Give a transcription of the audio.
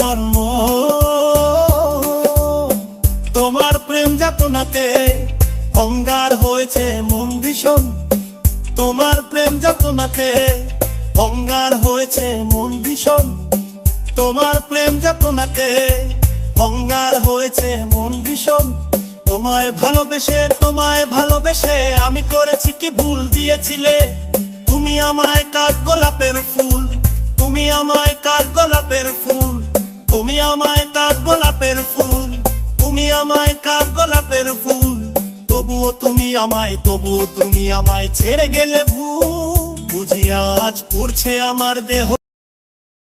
আমার তোমার প্রেম যাতনাতে অঙ্গার হয়েছে মন ভীষণ। তোমার প্রেম যাতনাতে অঙ্গার হয়েছে মন ভীষণ। তোমার প্রেম যাতনাতে অঙ্গার হয়েছে মন ভীষণ। তোমায় ভালোবেসে তোমায় ভালোবেসে আমি করেছি কি ভুল দিয়েছিলে? তুমি আমায় কাঠ গোলাপের ফুল, তুমি আমায় কাঠ গোলাপের ফুল। আমায় তবু তুমি আমায় ছেড়ে গেলে ভু বুঝি আজ পড়ছে আমার দেহ।